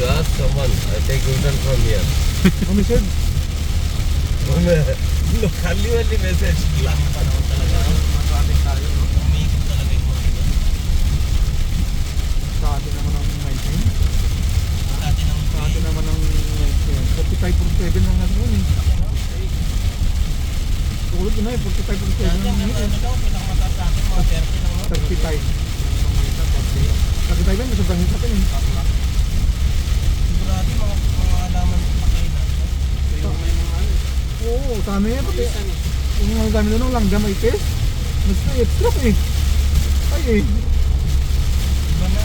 you ask someone, I take U-turn from here. Message. Talaga. Matraffic tayo, no? Yung mga ito. sa atin naman ang 19. Sa atin Sa atin naman ang 19. 45.7 lang natin yun eh. Tulog yun na eh, 45.7 Dati lang ang yun ano eh. sa atin, mga 30 lang. no? 35. 35 lang, sobrang hit natin eh. Sigurado yung mga, mga alaman sa kailan. Yung may mga ano, Oo, sa amin eh, pati yung mga gamit doon, langgam ay test. Nag-stroke eh. Ay eh. Iba na,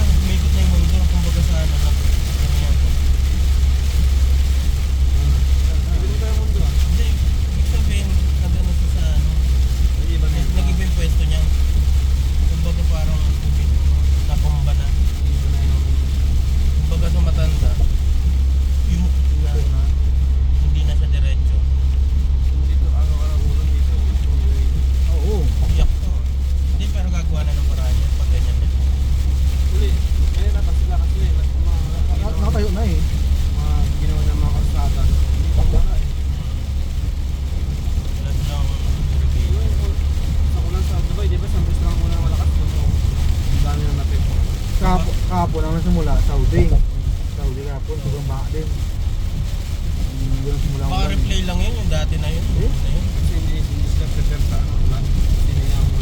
po namin simula, Saudi. Saudi ka po, sobrang baka din. Hindi lang simula Baka replay lang yun, yung dati na yun. Eh? Na yun. Kasi hindi, hindi sila prepare sa ano lang. Ano.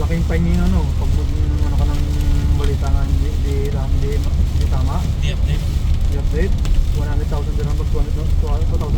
Laking pahingin ano, pag ano ka ng balita nga, hindi, hindi, hindi, hindi tama. Hindi update. Hindi update. 100,000 dirham pag 200,000